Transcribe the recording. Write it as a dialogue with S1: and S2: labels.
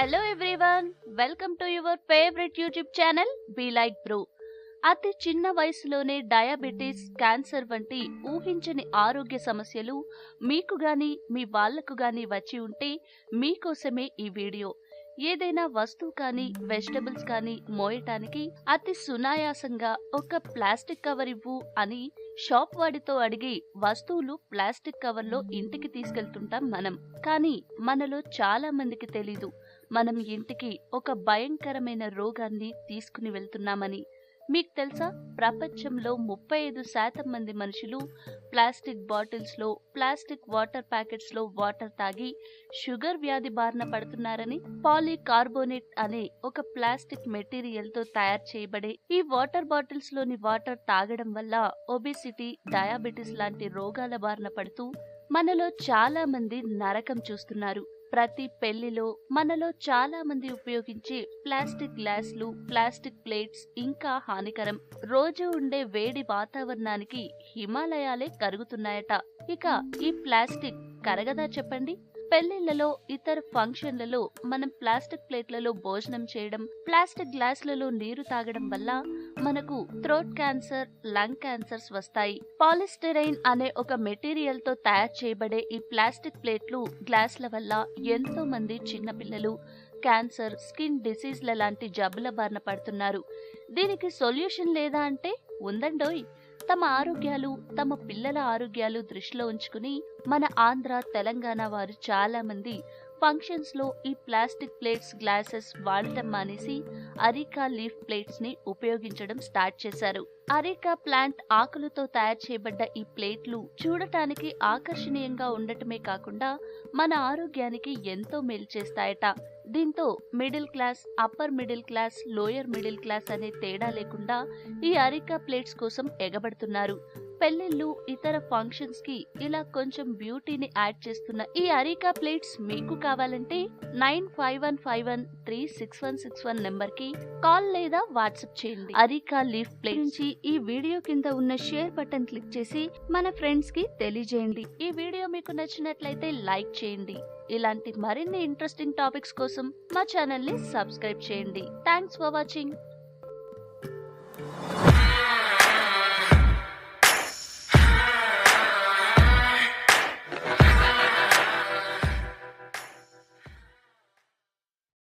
S1: Hello everyone welcome to your favourite YouTube channel be like bro అతి చిన్న వయసులోనే diabetes cancer వంటి ఊహించని ఆరోగ్య సమస్యలు మీకు గాని మీ వాళ్ళకు గాని వచ్చి ఉంటే మీకోసమే ఈ వీడియో. ఏదైనా వస్తువు కానీ వెజిటబుల్స్ కానీ మోయటానికి అతి సునాయాసంగా ఒక ప్లాస్టిక్ కవర్ ఇవ్వు అని షాప్ వాడితో అడిగి వస్తువులు ప్లాస్టిక్ కవర్లో ఇంటికి తీసుకెళ్తుంటాం మనం. కానీ మనలో చాలా మందికి తెలీదు. మనం ఇంటికి ఒక భయంకరమైన రోగాన్ని తీసుకుని వెళ్తున్నామని. మీకు తెలుసా? ప్రపంచంలో ముప్పై ఐదు శాతం మంది మనుషులు ప్లాస్టిక్ బాటిల్స్లో ప్లాస్టిక్ వాటర్ ప్యాకెట్స్లో వాటర్ తాగి షుగర్ వ్యాధి బారిన పడుతున్నారని పాలీకార్బోనేట్ అనే ఒక ప్లాస్టిక్ మెటీరియల్తో తయారు చేయబడే ఈ వాటర్ బాటిల్స్లోని వాటర్ తాగడం వల్ల ఒబిసిటీ డయాబెటిస్ లాంటి రోగాల బారిన పడుతూ మనలో చాలా మంది నరకం చూస్తున్నారు. ప్రతి పెళ్ళిలో మనలో చాలా మంది ఉపయోగించే ప్లాస్టిక్ గ్లాసులు ప్లాస్టిక్ ప్లేట్స్ ఇంకా హానికరం. రోజు ఉండే వేడి వాతావరణానికి హిమాలయాలే కరుగుతున్నాయట. ఇక ఈ ప్లాస్టిక్ కరగదా చెప్పండి? పెళ్ళిళ్ళలో ఇతర ఫంక్షన్లలో మనం ప్లాస్టిక్ ప్లేట్లలో భోజనం చేయడం ప్లాస్టిక్ గ్లాసులలో నీరు తాగడం వల్ల మనకు థ్రోట్ క్యాన్సర్ లంగ్ క్యాన్సర్స్ వస్తాయి. పాలిస్టెరైన్ అనే ఒక మెటీరియల్తో తయారు చేయబడే ఈ ప్లాస్టిక్ ప్లేట్లు గ్లాసుల వల్ల ఎంతో మంది చిన్నపిల్లలు క్యాన్సర్ స్కిన్ డిసీజ్ల లాంటి జబ్బుల బారిన పడుతున్నారు. దీనికి సొల్యూషన్ లేదా అంటే ఉందండోయ్? తమ ఆరోగ్యాలు తమ పిల్లల ఆరోగ్యాలు దృష్టిలో ఉంచుకుని మన ఆంధ్ర తెలంగాణ వారు చాలా మంది ఫంక్షన్స్లో ఈ ప్లాస్టిక్ ప్లేట్స్ గ్లాసెస్ వాడటం మానేసి అరికా లీఫ్ ప్లేట్స్ని ఉపయోగించడం స్టార్ట్ చేశారు. అరికా ప్లాంట్ ఆకులతో తయారు చేయబడ్డ ఈ ప్లేట్లు చూడటానికి ఆకర్షణీయంగా ఉండటమే కాకుండా మన ఆరోగ్యానికి ఎంతో మేలు చేస్తాయట. దీంతో middle class upper middle class lower middle class అనే తేడా లేకుండా ఈ అరికా ప్లేట్స్ కోసం ఎగబడుతున్నారు. పెళ్ళిళ్ళు ఇతర ఫంక్షన్స్కి ఇలా కొంచెం బ్యూటీని యాడ్ చేస్తున్న ఈ అరికా ప్లేట్స్ మీకు కావాలంటే nine five one five one three six one six one నెంబర్కి కాల్ లేదా వాట్సాప్ చేయండి. అరికా లీఫ్ ప్లేట్ నుంచి ఈ వీడియో కింద ఉన్న షేర్ బటన్ క్లిక్ చేసి మన ఫ్రెండ్స్కి తెలియజేయండి. ఈ వీడియో మీకు నచ్చినట్లయితే లైక్ చేయండి. ఇలాంటి మరిన్ని ఇంట్రెస్టింగ్ టాపిక్స్ కోసం మా ఛానల్ని సబ్స్క్రైబ్ చేయండి. Thanks for watching.